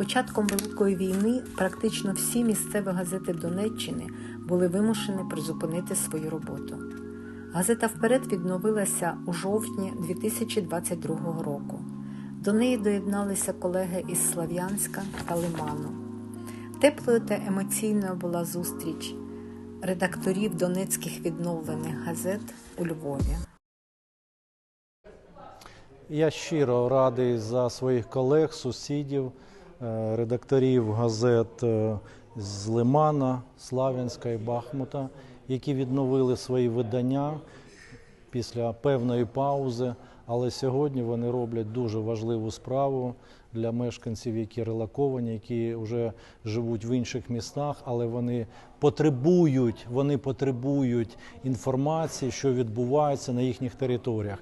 початком Великої війни практично всі місцеві газети Донеччини були вимушені призупинити свою роботу. Газета вперед відновилася у жовтні 2022 року. До неї доєдналися колеги із Слав'янська та Лиману. Теплою та емоційною була зустріч редакторів донецьких відновлених газет у Львові. Я щиро радий за своїх колег, сусідів, редакторів газет е, з Лимана, Славянська і Бахмута, які відновили свої видання після певної паузи. Але сьогодні вони роблять дуже важливу справу для мешканців, які релоковані, які вже живуть в інших містах, але вони потребують, вони потребують інформації, що відбувається на їхніх територіях.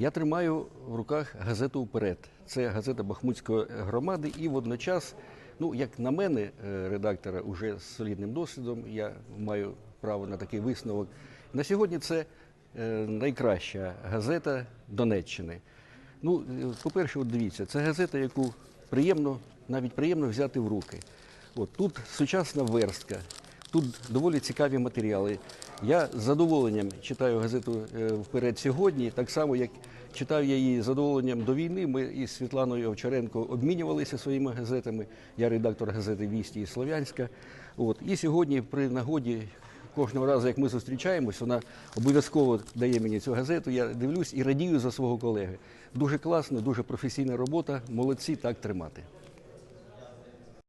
Я тримаю в руках газету Вперед. Це газета Бахмутської громади, і водночас, ну як на мене, е, редактора, уже з солідним досвідом, я маю право на такий висновок. На сьогодні це е, найкраща газета Донеччини. Ну, е, по-перше, от дивіться, це газета, яку приємно, навіть приємно взяти в руки. От тут сучасна верстка, тут доволі цікаві матеріали. Я з задоволенням читаю газету е, вперед сьогодні, так само як читав я її з задоволенням до війни. Ми із Світланою Овчаренко обмінювалися своїми газетами. Я редактор газети Вісті із Слов'янська. От і сьогодні, при нагоді, кожного разу, як ми зустрічаємось, вона обов'язково дає мені цю газету. Я дивлюсь і радію за свого колеги. Дуже класно, дуже професійна робота. Молодці, так тримати.